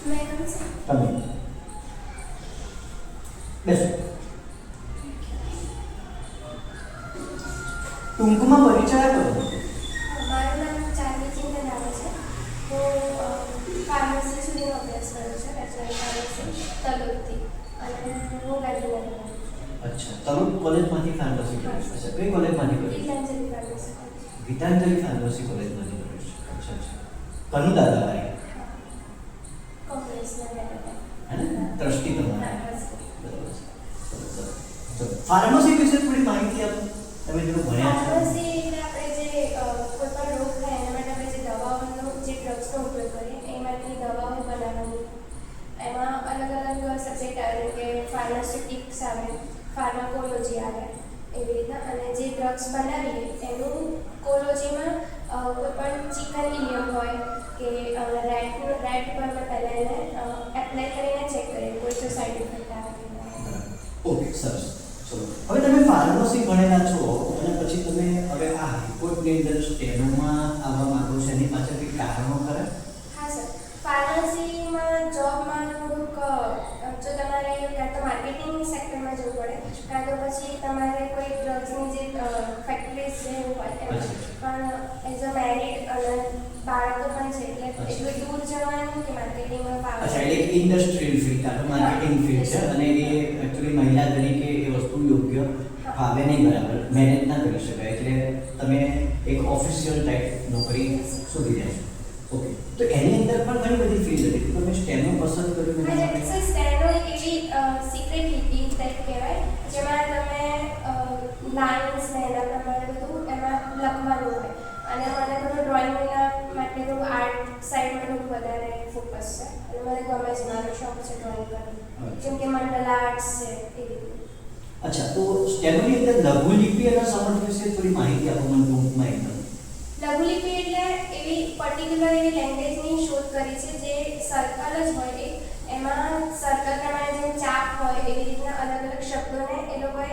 તમે. બેસો. ટૂંકમાં પરિચય આપો મારું નામ ચાંદની ચિંતન આવે છે. હું ફાર્મસી સુધીનો અભ્યાસ કર્યો છે બેચલર ફાર્મસી તલોદથી અને હું ગાંધીનગરમાં અચ્છા. તરુણ કોલેજમાંથી ફાર્મસી કર્યું છે. અચ્છા. કઈ કોલેજમાંથી કર્યું ગીતાંજલિ ફાર્મસી ગીતાંજલિ ફાર્મસી કોલેજમાંથી કર્યું છે. અચ્છા અચ્છા. કનુ દાદા ભાઈ કોંગ્રેસના મેળવવા હે ને ટ્રસ્ટી તમારા બસ. બરાબર છે સરસ, સરસ. ચલો ફાર્મસી વિશે થોડી માહિતી આપો. તમે જેનું ભણ્યા છો. ફાર્મસી એટલે આપણે જે કોઈ પણ રોગ થાય એના માટે આપણે જે દવાઓનો જે ડ્રગ્સનો ઉપયોગ કરીએ એ માટેની દવાઓ બનાવવાની. એમાં અલગ અલગ સબ્જેક્ટ આવે કે ફાર્માસ્યુટિક્સ આવે ફાર્માકોલોજી આવે એવી રીતના. અને જે ડ્રગ્સ બનાવીએ એનું કોલોજીમાં કોઈ પણ ચિકન ઇલિયમ હોય કે રાઇટ રેટ પર પહેલાં એને એપ્લાય કરીને ચેક કરીએ કોઈ સોસાયટી આવે. ઓકે સરસ. ફાર્મસી ભણેલા છો અને પછી તમે હવે આ હાઈકોર્ટની અંદર સ્ટેનોમાં આવવા માંગો છો એની પાછળ કંઈક કારણો ખરા? હા સર. ફાર્મસીમાં જોબમાં થોડુંક જો તમારે કાં તો માર્કેટિંગ સેક્ટરમાં જવું પડે કાં તો પછી તમારે કોઈ ડ્રગ્સની જે ફેક્ટરીઝ છે એવું હોય પણ એઝ અ મેરિડ અને બાળકો પણ છે એટલે એટલું દૂર જવાનું કે માર્કેટિંગમાં અચ્છા એટલે ઇન્ડસ્ટ્રીયલ ફિલ્ડ કાં તો માર્કેટિંગ ફિલ્ડ છે અને એ એકચ્યુઅલી મહિલા તરીકે એ વસ્તુ યોગ્ય ફાવે નહીં બરાબર મેનેજ ના કરી શકાય એટલે તમે એક ઓફિશિયલ ટાઈપ નોકરી શોધી રહ્યા છો ઓકે. તો એની અંદર પણ ઘણી બધી ફીલ્ડ હતી. તમે સ્ટેનો પસંદ કર્યું મને હા સર સ્ટેનો એક એવી સિક્રેટ લિપિ ટાઈપ કહેવાય જેમાં તમે લાઇન્સ ને એના પ્રમાણે બધું એમાં લખવાનું હોય. અને મને થોડું ડ્રોઈંગના માટે તો આર્ટ સાઈડ પર વધારે ફોકસ છે. અને મને ગમે છે મારો શોખ છે ડ્રોઈંગ કરવાનો. જેમ કે મંડલા આર્ટ્સ છે એ રીતે. અચ્છા તો સ્ટેનોની અંદર લઘુલિપિ અને સમર્થ વિશે થોડી માહિતી આપો મને ટૂંકમાં એકદમ. લઘુલિપિ એટલે એવી પર્ટિક્યુલર એવી લેંગ્વેજની શોધ કરી છે જે સર્કલ જ હોય એમાં સર્કલ પ્રમાણે જેમ ચાપ હોય એવી રીતના અલગ અલગ શબ્દોને એ લોકોએ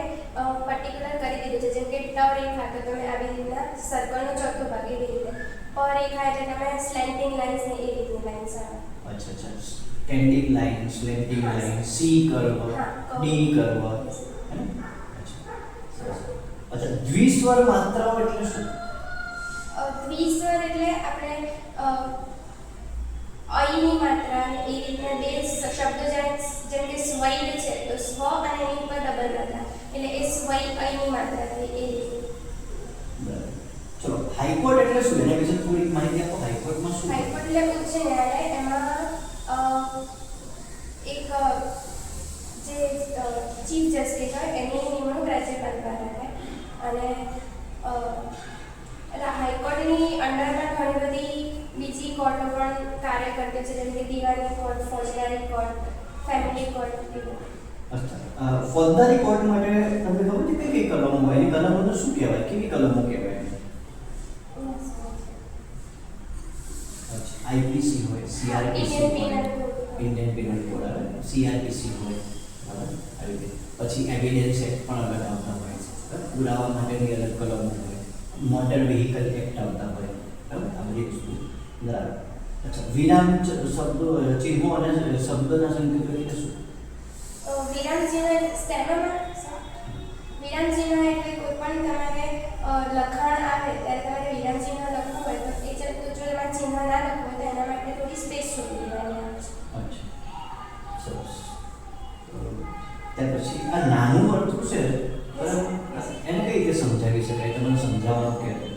પર્ટિક્યુલર કરી દીધું છે. જેમ કે ટવ રેખા તો તમે આવી રીતના સર્કલનો ચોથો ભાગ એવી રીતે. પ રેખા એટલે તમે સ્લેન્ટિંગ લાઇન્સ ને એ રીતની લાઇન્સ આવે. અચ્છા અચ્છા. Standing line slanting line C curve D curve? અચ્છા સરસ. અચ્છા દ્વિસ્વર માત્રાઓ એટલે શું? અ, દ્વિસ્વર એટલે આપણે અ, અયની માત્રા અને એ રીતના બે સ- શબ્દો જેમ જેમ કે સ્વૈડ છે તો સ્વ અને એની ઉપર ડબલ માત્રા. એટલે એ સ્વૈ અયની માત્રા થઈ એ રીતે. બરાબર. ચલો હાઈકોર્ટ એટલે શું? એના વિશે થોડી માહિતી આપો. હાઈકોર્ટમાં શું? હાઈકોર્ટ એટલે ઉચ્ચ ન્યાયાલય એમાં અ, એક અ, જે ચીફ જસ્ટિસ હોય એની નિમણૂક રાજ્યપાલ દ્વારા થાય અને હાઈકોર્ટની અંડરમાં ઘણી બધી બીજી કોર્ટો પણ કાર્ય કરતી છે જેમ કે દિવાની કોર્ટ ફોજદારી કોર્ટ ફેમિલી કોર્ટ અચ્છા. ફોજદારી કોર્ટ માટે તમને ખબર છે કઈ કઈ કલમો હોય? એની કલમોને શું કહેવાય? કેવી કલમો કહેવાય? આઈપીસી હોય સીઆરપીસી હોય. ઇન્ડિયન પિનલ કોડ આવે. સીઆરપીસી હોય. આવી રીતે પછી એવિડન્સ એક્ટ પણ અલગ આવતા હોય છે. પુરાવા માટેની અલગ કલમ હોય. મોટર વ્હીકલ એક્ટ આવતા હોય. બરાબર? આ બધી વસ્તુ. બરાબર? અચ્છા વિરામ શબ્દો ચિહ્નો અને શબ્દના સંકેતો એટલે શું? વિરામ ચિહ્ન સ્ટેનોમાં વિરામ ચિહ્ન એટલે કોઈ પણ તમારે લખાણ આવે ત્યારે તમારે વિરામ ચિહ્ન લખવું હોય તો એ જો એમાં ચિહ્ન ના લખવું હોય તો એના માટે થોડી સ્પેસ છોડી દેવાની આવે છે. અચ્છા. સરસ. ત્યાર પછી આ નાનું વર્તુળ છે, બરાબર? એને કઈ રીતે સમજાવી શકાય? તમને સમજાવવાનું કે